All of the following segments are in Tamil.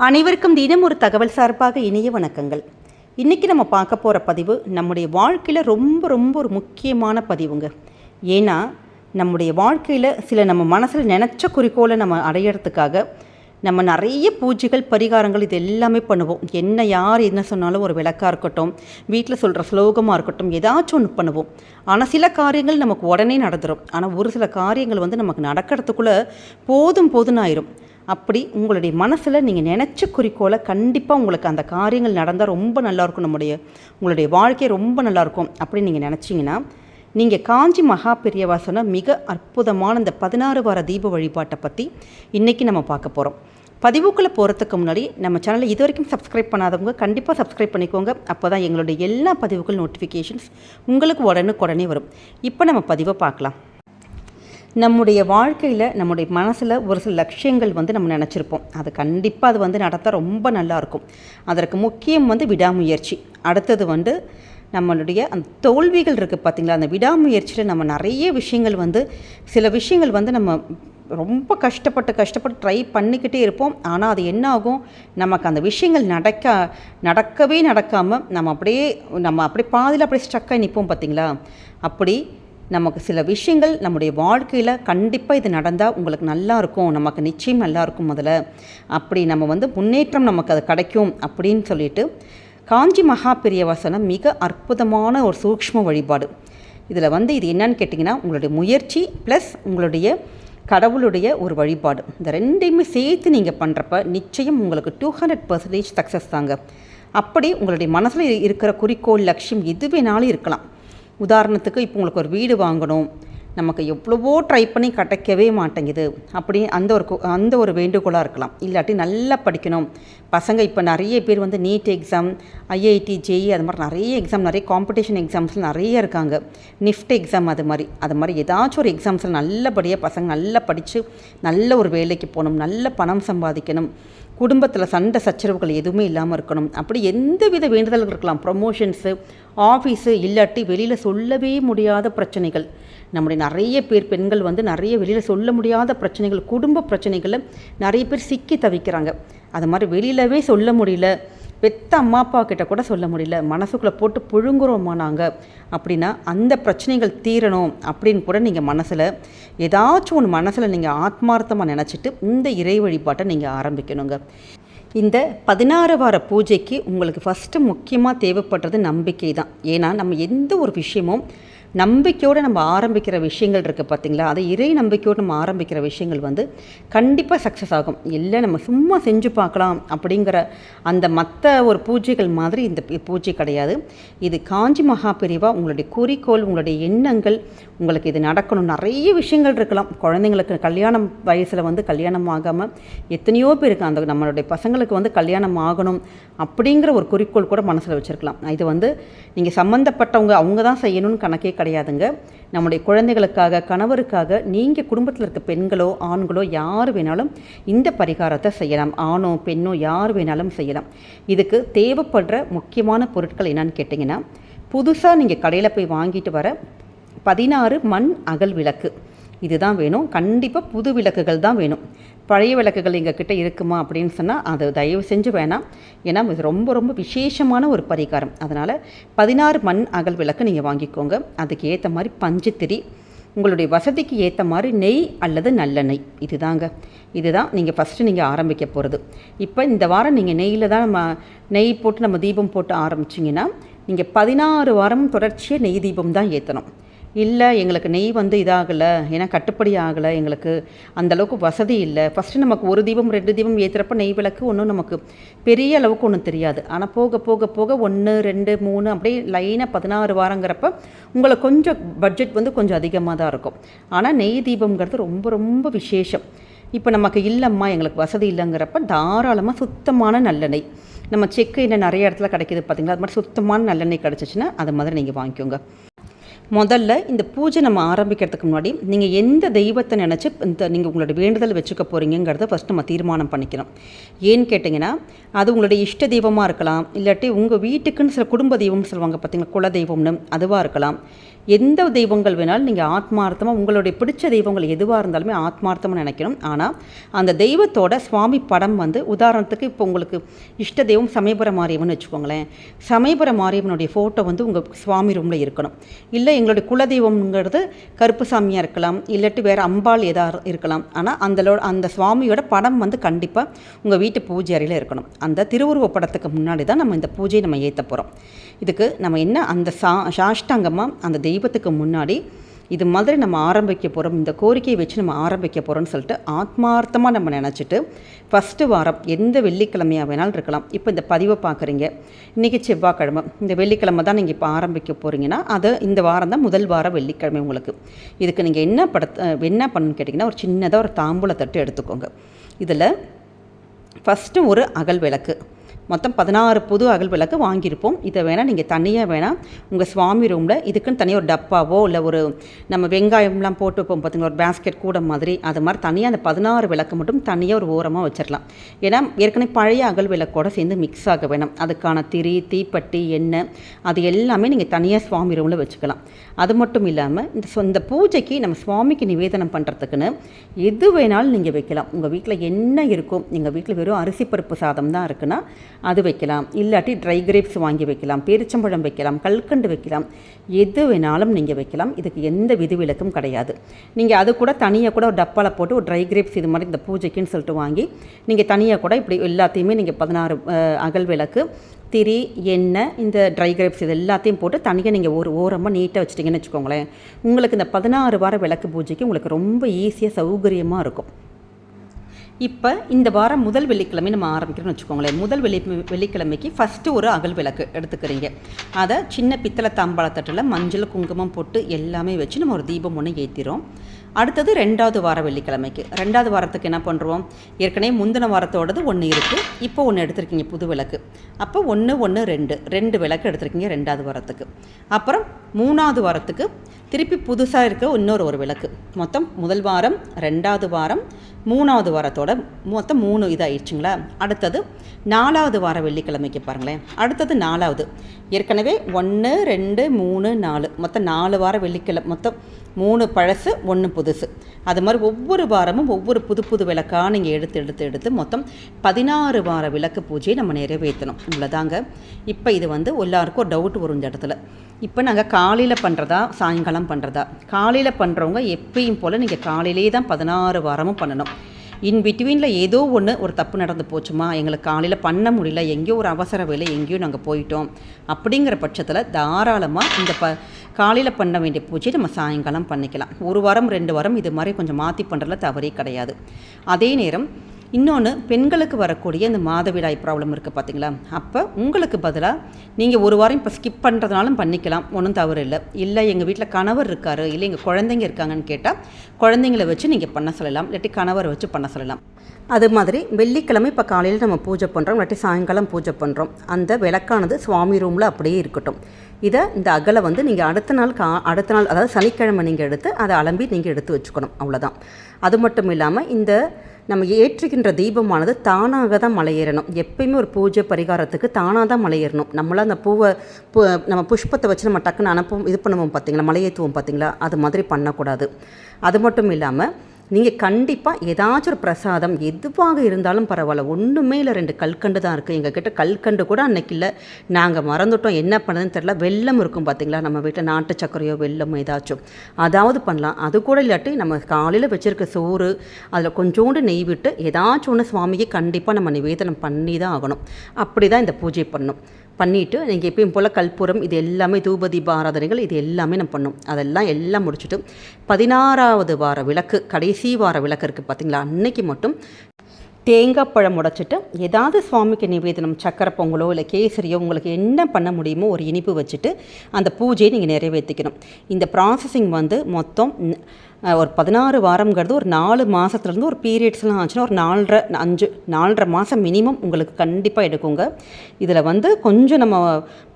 அனைவருக்கும் தினம் ஒரு தகவல் சார்பாக இனிய வணக்கங்கள். இன்றைக்கி நம்ம பார்க்க போகிற பதிவு நம்முடைய வாழ்க்கையில் ரொம்ப ரொம்ப ஒரு முக்கியமான பதிவுங்க. ஏன்னா நம்முடைய வாழ்க்கையில் சில நம்ம மனசில் நினச்ச குறிக்கோளை நம்ம அடையிறதுக்காக நம்ம நிறைய பூஜைகள் பரிகாரங்கள் இது எல்லாமே பண்ணுவோம். என்ன யார் என்ன சொன்னாலும் ஒரு விளக்காக இருக்கட்டும் வீட்டில் சொல்கிற ஸ்லோகமாக இருக்கட்டும் ஏதாச்சும் ஒன்று பண்ணுவோம். ஆனால் சில காரியங்கள் நமக்கு உடனே நடந்துடும் ஆனால் ஒரு சில காரியங்கள் வந்து நமக்கு நடக்கிறதுக்குள்ளே போதும் போதும்னு ஆயிரும். அப்படி உங்களுடைய மனசில் நீங்கள் நினச்ச குறிக்கோளை கண்டிப்பாக உங்களுக்கு அந்த காரியங்கள் நடந்தால் ரொம்ப நல்லாயிருக்கும் நம்முடைய உங்களுடைய வாழ்க்கை ரொம்ப நல்லாயிருக்கும் அப்படின்னு நீங்கள் நினச்சிங்கன்னா நீங்கள் காஞ்சி மகா பெரியவா சொன்ன மிக அற்புதமான இந்த பதினாறு வார தீப வழிபாட்டை பற்றி இன்றைக்கி நம்ம பார்க்க போகிறோம் பதிவுக்குள்ளே போகிறதுக்கு முன்னாடி நம்ம சேனலை இது வரைக்கும் சப்ஸ்கிரைப் பண்ணாதவங்க கண்டிப்பாக சப்ஸ்கிரைப் பண்ணிக்கோங்க. அப்போ தான் எங்களுடைய எல்லா பதிவுகள் நோட்டிஃபிகேஷன்ஸ் உங்களுக்கு உடனுக்குடனே வரும். இப்போ நம்ம பதிவை பார்க்கலாம். நம்முடைய வாழ்க்கையில் நம்முடைய மனசில் ஒரு சில லட்சியங்கள் வந்து நம்ம நினச்சிருப்போம். அது கண்டிப்பாக அது வந்து நடத்த ரொம்ப நல்லாயிருக்கும் அதற்கு முக்கியம் வந்து விடாமுயற்சி. அடுத்தது வந்து நம்மளுடைய அந்த தோல்விகள் இருக்குது பார்த்திங்களா அந்த விடாமுயற்சியில் நம்ம நிறைய விஷயங்கள் வந்து சில விஷயங்கள் வந்து நம்ம ரொம்ப கஷ்டப்பட்டு கஷ்டப்பட்டு ட்ரை பண்ணிக்கிட்டே இருப்போம். ஆனால் அது என்ன ஆகும்? நமக்கு அந்த விஷயங்கள் நடக்க நடக்கவே நடக்காமல் நம்ம அப்படியே நம்ம அப்படியே பாதியில் அப்படியே ஸ்ட்ரக்காகி நிற்போம் பார்த்திங்களா அப்படி நமக்கு சில விஷயங்கள் நம்முடைய வாழ்க்கையில் கண்டிப்பாக இது நடந்தால் உங்களுக்கு நல்லா இருக்கும் நமக்கு நிச்சயம் நல்லா இருக்கும் முதல்ல. அப்படி நம்ம வந்து முன்னேற்றம் நமக்கு அது கிடைக்கும் அப்படின்னு சொல்லிட்டு காஞ்சி மகா பெரியவாசனம் மிக அற்புதமான ஒரு சூக்ஷ்ம வழிபாடு. இதில் வந்து இது என்னன்னு கேட்டிங்கன்னா உங்களுடைய முயற்சி ப்ளஸ் உங்களுடைய கடவுளுடைய ஒரு வழிபாடு. இந்த ரெண்டையுமே சேர்த்து நீங்கள் பண்ணுறப்ப நிச்சயம் உங்களுக்கு டூ ஹண்ட்ரட் பர்சன்டேஜ் சக்ஸஸ் தாங்க. அப்படி உங்களுடைய மனசில் இருக்கிற குறிக்கோள் லட்சியம் எது வேணாலும் இருக்கலாம். உதாரணத்துக்கு இப்போ உங்களுக்கு ஒரு வீடு வாங்கணும். நமக்கு எவ்வளவோ ட்ரை பண்ணி கிடைக்கவே மாட்டேங்குது. அப்படி அந்த ஒரு அந்த ஒரு வேண்டுகோளாக இருக்கலாம். இல்லாட்டி நல்லா படிக்கணும். பசங்க இப்போ நிறைய பேர் வந்து நீட் எக்ஸாம் ஐஐடி ஜேஇ அது மாதிரி நிறைய எக்ஸாம் நிறைய காம்படிஷன் எக்ஸாம்ஸில் நிறைய இருக்காங்க. நிஃப்ட் எக்ஸாம் அது மாதிரி. அது மாதிரி ஏதாச்சும் ஒரு எக்ஸாம்ஸில் நல்லபடியாக பசங்க நல்லா படித்து நல்ல ஒரு வேலைக்கு போகணும். நல்ல பணம் சம்பாதிக்கணும். குடும்பத்தில் சண்டை சச்சரவுகள் எதுவுமே இல்லாமல் இருக்கணும். அப்படி எந்த வித வேண்டுதல்கள் இருக்கலாம். ப்ரொமோஷன்ஸு ஆஃபீஸு இல்லாட்டி வெளியில் சொல்லவே முடியாத பிரச்சனைகள். நம்முடைய நிறைய பேர் பெண்கள் வந்து நிறைய வெளியில் சொல்ல முடியாத பிரச்சனைகள் குடும்ப பிரச்சனைகளை நிறைய பேர் சிக்கி தவிக்கிறாங்க. அது மாதிரி வெளியிலவே சொல்ல முடியல. பெத்த அம்மா அப்பா கிட்ட கூட சொல்ல முடியல. மனசுக்குள்ளே போட்டு புழுங்குறோமா நாங்கள் அப்படின்னா அந்த பிரச்சனைகள் தீரணும் அப்படின்னு கூட நீங்கள் மனசில் ஏதாச்சும் ஒன்று மனசில் நீங்கள் ஆத்மார்த்தமாக நினச்சிட்டு இந்த இறை வழிபாட்டை நீங்கள் ஆரம்பிக்கணுங்க. இந்த பதினாறு வார பூஜைக்கு உங்களுக்கு ஃபஸ்ட்டு முக்கியமாக தேவைப்படுறது நம்பிக்கை தான் ஏன்னா நம்ம எந்த ஒரு விஷயமும் நம்பிக்கையோடு நம்ம ஆரம்பிக்கிற விஷயங்கள் இருக்குது பார்த்தீங்களா அதை இறை நம்பிக்கையோடு நம்ம ஆரம்பிக்கிற விஷயங்கள் வந்து கண்டிப்பாக சக்ஸஸ் ஆகும். இல்லை நம்ம சும்மா செஞ்சு பார்க்கலாம் அப்படிங்கிற அந்த மற்ற ஒரு பூஜைகள் மாதிரி இந்த பூஜை கிடையாது. இது காஞ்சி மகா பிரிவாக உங்களுடைய குறிக்கோள் உங்களுடைய எண்ணங்கள் உங்களுக்கு இது நடக்கணும். நிறைய விஷயங்கள் இருக்கலாம். குழந்தைங்களுக்கு கல்யாணம் வயசில் வந்து கல்யாணம் ஆகாமல் எத்தனையோ பேருக்கு அந்த நம்மளுடைய பசங்களுக்கு வந்து கல்யாணம் ஆகணும் அப்படிங்கிற ஒரு குறிக்கோள் கூட மனசில் வச்சுருக்கலாம். இது வந்து நீங்கள் சம்மந்தப்பட்டவங்க அவங்க தான் செய்யணும்னு கணக்கே கிடையாதுங்க. நம்முடைய குழந்தைகளுக்காக கணவருக்காக நீங்கள் குடும்பத்தில் இருக்க பெண்களோ ஆண்களோ யார் வேணாலும் இந்த பரிகாரத்தை செய்யலாம். ஆணோ பெண்ணோ யார் வேணாலும் செய்யலாம். இதுக்கு தேவைப்படுற முக்கியமான பொருட்கள் என்னன்னு கேட்டிங்கன்னா புதுசாக நீங்கள் கடையில் போய் வாங்கிட்டு வர பதினாறு மண் அகல் விளக்கு. இதுதான் வேணும். கண்டிப்பாக புது விளக்குகள் தான் வேணும். பழைய விளக்குகள் எங்கக்கிட்ட இருக்குமா அப்படின்னு சொன்னால் அது தயவு செஞ்சு வேணாம். ஏன்னா இது ரொம்ப ரொம்ப விசேஷமான ஒரு பரிகாரம். அதனால் பதினாறு மண் அகல் விளக்கு நீங்கள் வாங்கிக்கோங்க. அதுக்கு ஏற்ற மாதிரி பஞ்சுத்திரி உங்களுடைய வசதிக்கு ஏற்ற மாதிரி நெய் அல்லது நல்லெண்ணெய். இதுதாங்க. இதுதான் நீங்கள் ஃபஸ்ட்டு நீங்கள் ஆரம்பிக்க போகிறது இப்போ இந்த வாரம் நீங்கள் நெய்யில் தான் நம்ம நெய் போட்டு நம்ம தீபம் போட்டு ஆரம்பிச்சிங்கன்னா நீங்கள் பதினாறு வாரம் தொடர்ச்சியாக நெய் தீபம் தான் ஏற்றணும் இல்லை எங்களுக்கு நெய் வந்து இதாகலை ஏன்னா கட்டுப்படி ஆகலை எங்களுக்கு அந்த அளவுக்கு வசதி இல்லை. ஃபஸ்ட்டு நமக்கு ஒரு தீபம் ரெண்டு தீபம் ஏற்றுறப்ப நெய் விளக்கு ஒன்றும் நமக்கு பெரிய அளவுக்கு ஒன்றும் தெரியாது. ஆனால் போக போக போக ஒன்று ரெண்டு மூணு அப்படியே லைனாக பதினாறு வாரங்கிறப்ப உங்களுக்கு கொஞ்சம் பட்ஜெட் வந்து கொஞ்சம் அதிகமாக தான் இருக்கும். ஆனால் நெய் தீபம்ங்கிறது ரொம்ப ரொம்ப விசேஷம். இப்போ நமக்கு இல்லைம்மா எங்களுக்கு வசதி இல்லைங்கிறப்ப தாராளமாக சுத்தமான நல்லெண்ணெய். நம்ம செக்கு எண்ணெய் நிறைய இடத்துல கிடைக்கிது பார்த்தீங்களா அது மாதிரி சுத்தமான நல்லெண்ணெய் கிடச்சிச்சின்னா அது மாதிரி நீங்கள் வாங்கிக்கோங்க. முதல்ல இந்த பூஜை நம்ம ஆரம்பிக்கிறதுக்கு முன்னாடி நீங்கள் எந்த தெய்வத்தை நினச்சி இந்த நீங்கள் உங்களோட வேண்டுதல் வச்சுக்க போகிறீங்கிறத ஃபஸ்ட் நம்ம தீர்மானம் பண்ணிக்கணும். ஏன்னு கேட்டிங்கன்னா அது உங்களுடைய இஷ்ட தெய்வமாக இருக்கலாம் இல்லாட்டி உங்கள் வீட்டுக்குன்னு சில குடும்ப தெய்வம்னு சொல்லுவாங்க பார்த்தீங்களா குல தெய்வம்னு அதுவாக இருக்கலாம். எந்த தெய்வங்கள் வேணாலும் நீங்கள் ஆத்மார்த்தமாக உங்களுடைய பிடிச்ச தெய்வங்கள் எதுவாக இருந்தாலுமே ஆத்மார்த்தமாக நினைக்கணும். ஆனால் அந்த தெய்வத்தோட சுவாமி படம் வந்து உதாரணத்துக்கு இப்போ உங்களுக்கு இஷ்ட தெய்வம் சமயபுர மாரியம்மன் வச்சுக்கோங்களேன். சமயபுர மாரியம்மனுடைய ஃபோட்டோ வந்து உங்கள் சுவாமி ரூமில் இருக்கணும். இல்லை எங்களுடைய குலதெய்வம்ங்கிறது கருப்பு சாமியாக இருக்கலாம் இல்லாட்டி வேறு அம்பாள் எதாக இருக்கலாம். ஆனால் அந்த அந்த சுவாமியோட படம் வந்து கண்டிப்பாக உங்கள் வீட்டு பூஜை அறையில் இருக்கணும். அந்த திருவுருவ படத்துக்கு முன்னாடி தான் நம்ம இந்த பூஜையை நம்ம ஏற்ற போகிறோம் இதுக்கு நம்ம என்ன அந்த சா சாஷ்டாங்கமாக அந்த தெய்வத்துக்கு முன்னாடி இது மாதிரி நம்ம ஆரம்பிக்க போகிறோம் இந்த கோரிக்கையை வச்சு நம்ம ஆரம்பிக்க போகிறோம்னு சொல்லிட்டு ஆத்மார்த்தமாக நம்ம நினச்சிட்டு ஃபஸ்ட்டு வாரம் எந்த வெள்ளிக்கிழமையாக வேணாலும் இருக்கலாம். இப்போ இந்த பதிவை பார்க்குறீங்க. இன்றைக்கி செவ்வாய்க்கிழமை. இந்த வெள்ளிக்கிழமை தான் நீங்கள் இப்போ ஆரம்பிக்க போகிறீங்கன்னா அது இந்த வாரம் தான் முதல் வாரம் வெள்ளிக்கிழமை உங்களுக்கு. இதுக்கு நீங்கள் என்ன படத்த என்ன பண்ணணும்னு கேட்டிங்கன்னா ஒரு சின்னதாக ஒரு தாம்பூல தட்டு எடுத்துக்கோங்க. இதில் ஃபஸ்ட்டு ஒரு அகல் விளக்கு. மொத்தம் பதினாறு புது அகல் விளக்கு வாங்கியிருப்போம். இதை வேணால் நீங்கள் தனியாக வேணால் உங்கள் சுவாமி ரூமில் இதுக்குன்னு தனியாக ஒரு டப்பாவோ இல்லை ஒரு நம்ம வெங்காயம்லாம் போட்டு வைப்போம் பார்த்தீங்களா ஒரு பேஸ்கெட் கூட மாதிரி. அது மாதிரி தனியாக அந்த பதினாறு விளக்கு மட்டும் தனியாக ஒரு ஓரமாக வச்சிடலாம் ஏன்னா ஏற்கனவே பழைய அகல் விளக்கோட சேர்ந்து மிக்ஸ் ஆக வேணும். அதுக்கான திரி தீப்பட்டி எண்ணெய் அது எல்லாமே நீங்கள் தனியாக சுவாமி ரூமில் வச்சுக்கலாம். அது மட்டும் இல்லாமல் இந்த இந்த பூஜைக்கு நம்ம சுவாமிக்கு நிவேதனம் பண்ணுறதுக்குன்னு எது வேணாலும் நீங்கள் வைக்கலாம். உங்கள் வீட்டில் என்ன இருக்கும் எங்கள் வீட்டில் வெறும் அரிசி பருப்பு சாதம் தான் இருக்குன்னா அது வைக்கலாம். இல்லாட்டி ட்ரை கிரேப்ஸ் வாங்கி வைக்கலாம். பேரிச்சம்பழம் வைக்கலாம். கல்கண்டு வைக்கலாம். எது வேணாலும் நீங்கள் வைக்கலாம். இதுக்கு எந்த விதிவிலக்கும் கிடையாது. நீங்கள் அது கூட தனியாக கூட ஒரு டப்பாவில் போட்டு ஒரு ட்ரை கிரேப்ஸ் இது மாதிரி இந்த பூஜைக்குன்னு சொல்லிட்டு வாங்கி நீங்கள் தனியாக கூட இப்படி எல்லாத்தையுமே நீங்கள் பதினாறு அகல் விளக்கு திரி எண்ணெய் இந்த ட்ரை கிரேப்ஸ் இது எல்லாத்தையும் போட்டு தனியாக நீங்கள் ஒரு ஓரமாக நீட்டாக வச்சிட்டிங்கன்னு வச்சுக்கோங்களேன் உங்களுக்கு இந்த பதினாறு வார விளக்கு பூஜைக்கு உங்களுக்கு ரொம்ப ஈஸியாக சௌகரியமாக இருக்கும். இப்போ இந்த வாரம் முதல் வெள்ளிக்கிழமை நம்ம ஆரம்பிக்கிறோம்னு வச்சுக்கோங்களேன். முதல் வெள்ளி வெள்ளிக்கிழமைக்கு ஃபஸ்ட்டு ஒரு அகல் விளக்கு எடுத்துக்கிறீங்க. அதை சின்ன பித்தளை தாம்பாளத்தட்டில் மஞ்சள் குங்குமம் போட்டு எல்லாமே வச்சு நம்ம ஒரு தீபம் ஒன்று ஏற்றிடும் அடுத்தது ரெண்டாவது வார வெள்ளிக்கிழமைக்கு. ரெண்டாவது வாரத்துக்கு என்ன பண்ணுறோம் ஏற்கனவே முந்தின வாரத்தோடது ஒன்று இருக்குது இப்போ ஒன்று எடுத்திருக்கீங்க புது விளக்கு. அப்போ ஒன்று ஒன்று ரெண்டு. ரெண்டு விளக்கு எடுத்திருக்கீங்க ரெண்டாவது வாரத்துக்கு. அப்புறம் மூணாவது வாரத்துக்கு திருப்பி புதுசாக இருக்க இன்னொரு ஒரு விளக்கு. மொத்தம் முதல் வாரம் ரெண்டாவது வாரம் மூணாவது வாரத்தோட மொத்தம் மூணு இதாகிடுச்சுங்களா அடுத்தது நாலாவது வார வெள்ளிக்கிழமைக்கு பாருங்களேன். அடுத்தது நாலாவது. ஏற்கனவே ஒன்று ரெண்டு மூணு நாலு. மொத்தம் நாலு வார வெள்ளிக்கிழமை மொத்தம் மூணு பழசு ஒன்று புதுசு. அது மாதிரி ஒவ்வொரு வாரமும் ஒவ்வொரு புது புது விளக்காக நீங்கள் எடுத்து எடுத்து எடுத்து மொத்தம் பதினாறு வார விளக்கு பூஜையை நம்ம நிறைவேற்றணும். இவ்வளோதாங்க இப்போ இது வந்து எல்லாருக்கும் ஒரு டவுட் வரும் இந்த இடத்துல. இப்போ நாங்கள் காலையில் பண்ணுறதா சாயங்காலம் பண்ணுறதா காலையில் பண்ணுறவங்க எப்பயும் போல் நீங்கள் காலையிலே தான் பதினாறு வாரமும் பண்ணணும். இன் பிட்வீனில் ஏதோ ஒன்று ஒரு தப்பு நடந்து போச்சுமா? எங்களுக்கு காலையில் பண்ண முடியல எங்கேயோ ஒரு அவசர வேலை எங்கேயோ நாங்கள் போயிட்டோம். அப்படிங்கிற பட்சத்தில் தாராளமாக இந்த ப காலையில் பண்ண வேண்டிய பூஜையை நம்ம சாயங்காலம் பண்ணிக்கலாம். ஒரு வாரம் ரெண்டு வாரம் இது மாதிரி கொஞ்சம் மாற்றி பண்ணுறதுல தவறே கிடையாது. அதே நேரம் இன்னொன்று பெண்களுக்கு வரக்கூடிய இந்த மாதவிடாய் ப்ராப்ளம் இருக்குது பார்த்தீங்களா அப்போ உங்களுக்கு பதிலாக நீங்கள் ஒரு வாரம் இப்போ ஸ்கிப் பண்ணுறதுனாலும் பண்ணிக்கலாம் ஒன்றும் தவறு இல்லை. இல்லை எங்கள் வீட்டில் கணவர் இருக்கார் இல்லை எங்கள் குழந்தைங்க இருக்காங்கன்னு கேட்டால் குழந்தைங்கள வச்சு நீங்கள் பண்ண சொல்லலாம் இல்லாட்டி கணவரை வச்சு பண்ண சொல்லலாம். அது மாதிரி வெள்ளிக்கிழமை இப்போ காலையில் நம்ம பூஜை பண்ணுறோம் இல்லாட்டி சாயங்காலம் பூஜை பண்ணுறோம் அந்த விளக்கானது சுவாமி ரூமில் அப்படியே இருக்கட்டும். இதை இந்த அகலை வந்து நீங்கள் அடுத்த நாள் கா அடுத்த நாள் அதாவது சனிக்கிழமை நீங்கள் எடுத்து அதை அலம்பி நீங்கள் எடுத்து வச்சுக்கணும் அவ்வளோதான் அது மட்டும் இல்லாமல் இந்த நம்ம ஏற்றுகின்ற தீபமானது தானாக தான் மலையேறணும். எப்பயுமே ஒரு பூஜை பரிகாரத்துக்கு தானாக தான் மலையேறணும். நம்மளாம் அந்த பூவை பூ நம்ம புஷ்பத்தை வச்சு நம்ம டக்குன்னு அனுப்பவும் இது பண்ணுவோம் பார்த்தீங்களா? மலையேற்றுவோம் பார்த்தீங்களா? அது மாதிரி பண்ணக்கூடாது. அது மட்டும் இல்லாமல் நீங்கள் கண்டிப்பாக ஏதாச்சும் ஒரு பிரசாதம் எதுவாக இருந்தாலும் பரவாயில்ல. ஒன்றுமே இல்லை. ரெண்டு கல்கண்டு தான் இருக்குது எங்கள் கிட்ட கல்கண்டு கூட அன்னைக்கு இல்லை. நாங்கள் மறந்துட்டோம். என்ன பண்ணுதுன்னு தெரியல. வெள்ளம் இருக்கும் பார்த்தீங்களா நம்ம வீட்டில் நாட்டு சர்க்கரையோ வெள்ளமோ ஏதாச்சும். அதாவது பண்ணலாம். அது கூட இல்லாட்டி நம்ம காலையில் வச்சுருக்க சோறு அதில் கொஞ்சோண்டு நெய் விட்டு ஏதாச்சும் ஒன்று சுவாமிக்கு கண்டிப்பாக நம்ம நிவேதனம் பண்ணி தான் ஆகணும். அப்படி தான் இந்த பூஜை பண்ணணும் பண்ணிவிட்டு நீங்கள் எப்பயும் போல் கற்பூரம் இது எல்லாமே தூபதீப ஆராதனைகள் இது எல்லாமே நம்ம பண்ணோம். அதெல்லாம் எல்லாம் முடிச்சுட்டு பதினாறாவது வார விளக்கு கடைசி வார விளக்கு இருக்குது பார்த்தீங்களா அன்னைக்கு மட்டும் தேங்காய் பழம் உடைச்சிட்டு ஏதாவது சுவாமிக்கு நிவேதனம் சக்கரை பொங்கலோ இல்லை கேசரியோ உங்களுக்கு என்ன பண்ண முடியுமோ ஒரு இனிப்பு வச்சுட்டு அந்த பூஜையை நீங்கள் நிறைவேற்றிக்கணும் இந்த ப்ராசஸிங் வந்து மொத்தம் ஒரு பதினாறு வாரம்ங்கிறது ஒரு நாலு மாதத்துலேருந்து ஒரு பீரியட்ஸ்லாம் ஆச்சுன்னா ஒரு நாலரை அஞ்சு நாலரை மாதம் மினிமம் உங்களுக்கு கண்டிப்பாக எடுக்குங்க. இதில் வந்து கொஞ்சம் நம்ம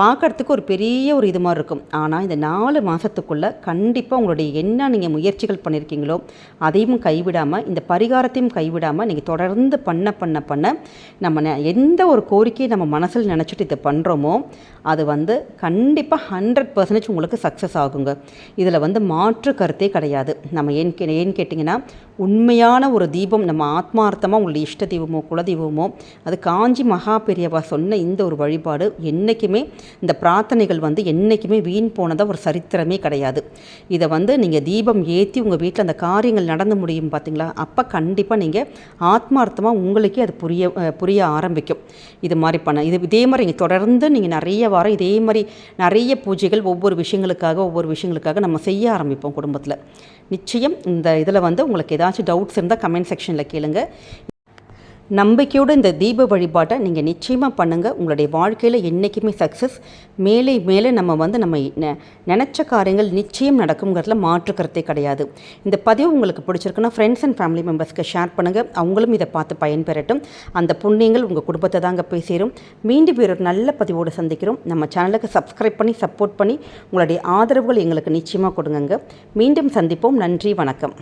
பார்க்கறதுக்கு ஒரு பெரிய ஒரு இது மாதிரி இருக்கும். ஆனால் இந்த நாலு மாதத்துக்குள்ளே கண்டிப்பாக உங்களுடைய என்ன நீங்கள் முயற்சிகள் பண்ணியிருக்கீங்களோ அதையும் கைவிடாமல் இந்த பரிகாரத்தையும் கைவிடாமல் நீங்கள் தொடர்ந்து பண்ண பண்ண பண்ண நம்ம எந்த ஒரு கோரிக்கையை நம்ம மனசில் நினச்சிட்டு இதை பண்ணுறோமோ அது வந்து கண்டிப்பாக ஹண்ட்ரட் பர்சன்டேஜ் உங்களுக்கு சக்ஸஸ் ஆகுங்க. இதில் வந்து மாற்று கருத்தே கிடையாது. நம்ம ஏன் கே ஏன்னு கேட்டிங்கன்னா உண்மையான ஒரு தீபம் நம்ம ஆத்மார்த்தமாக உங்களுடைய இஷ்ட தெய்வமோ குலதெய்வமோ அது காஞ்சி மகா பெரியவா சொன்ன இந்த ஒரு வழிபாடு என்றைக்குமே இந்த பிரார்த்தனைகள் வந்து என்றைக்குமே வீண் போனதாக ஒரு சரித்திரமே கிடையாது. இதை வந்து நீங்கள் தீபம் ஏற்றி உங்கள் வீட்டில் அந்த காரியங்கள் நடந்து முடியும் பார்த்தீங்களா அப்போ கண்டிப்பாக நீங்கள் ஆத்மார்த்தமாக உங்களுக்கே அது புரிய புரிய ஆரம்பிக்கும். இது மாதிரி பண்ண இது இதே மாதிரி நீங்கள் தொடர்ந்து நீங்கள் நிறைய வாரம் இதே மாதிரி நிறைய பூஜைகள் ஒவ்வொரு விஷயங்களுக்காக ஒவ்வொரு விஷயங்களுக்காக நம்ம செய்ய ஆரம்பிப்போம் குடும்பத்தில். நிச்சயம் இந்த இதில் வந்து உங்களுக்கு ஏதாச்சும் டவுட்ஸ் இருந்தால் கமெண்ட் செக்ஷனில் கேளுங்க. நம்பிக்கையோடு இந்த தீப வழிபாட்டை நீங்கள் நிச்சயமாக பண்ணுங்கள் உங்களுடைய வாழ்க்கையில் என்றைக்குமே சக்ஸஸ் மேலே மேலே நம்ம வந்து நம்ம நினச்ச காரியங்கள் நிச்சயம் நடக்குங்கிறதுல மாற்று கருத்தே கிடையாது. இந்த பதிவு உங்களுக்கு பிடிச்சிருக்குன்னா ஃப்ரெண்ட்ஸ் அண்ட் ஃபேமிலி மெம்பர்ஸ்க்கு ஷேர் பண்ணுங்கள் அவங்களும் இதை பார்த்து பயன்பெறட்டும். அந்த புண்ணியங்கள் உங்கள் குடும்பத்தை தாங்க போய் சேரும். மீண்டும் வேறு ஒரு நல்ல பதிவோடு சந்திக்கிறோம். நம்ம சேனலுக்கு சப்ஸ்கிரைப் பண்ணி சப்போர்ட் பண்ணி உங்களுடைய ஆதரவுகள் எங்களுக்கு நிச்சயமாக கொடுங்கங்க. மீண்டும் சந்திப்போம். நன்றி வணக்கம்.